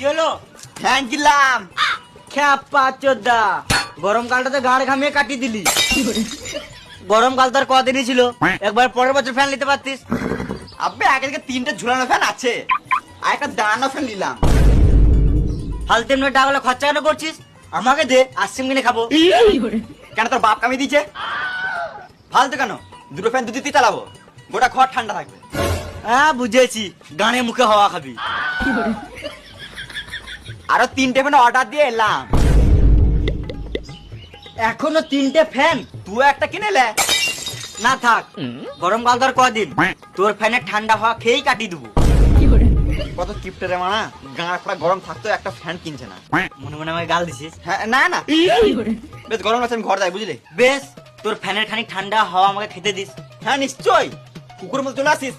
কি হলো ফ্যান খ্যাপা চোদ্দা। গাড় ঘামিয়ে কাটিয়ে দিলি। গরমকাল তো আর কদিনই ছিল। একবার পরের বছর ফ্যান নিতে পারতিস। আগে থেকে তিনটে ঝুলানো ফ্যান আছে। আর একটা দাঁড়ানো ফ্যান নিলাম। ফালতু এমনি টাকাগুলো খরচা কেন করছিস? আমাকে দে আইসক্রিম কিনে খাব। কেন তোর বাপ কামিয়ে দিয়েছে? ফালতু কেন? দুটো ফ্যান দুদিতে চালাবো। গোটা ঘর ঠান্ডা থাকবে। হ্যাঁ বুঝেছি। গানে মুখে হাওয়া খাবি। আরও তিনটে ফ্যান অর্ডার দিয়ে এলাম। এখনও তিনটে ফ্যান? তুই একটা কিনে লে না থাক গরমকাল আর কদিন। তোর ফ্যানের ঠান্ডা হাওয়া খেয়েই কাটিয়ে দেবো। কত কিপটে রে মানা গাঁড় ফাড়া গরম থাকতো একটা ফ্যান কিনছে না। মনে মনে আমাকে গাল দিছিস? হ্যাঁ না না। বেশ গরম আছে আমি ঘর যাই বুঝলি? বেশ তোর ফ্যানের খানিক ঠান্ডা হাওয়া আমাকে খেতে দিস। হ্যাঁ নিশ্চয় কুকুর মতো চলে আসিস।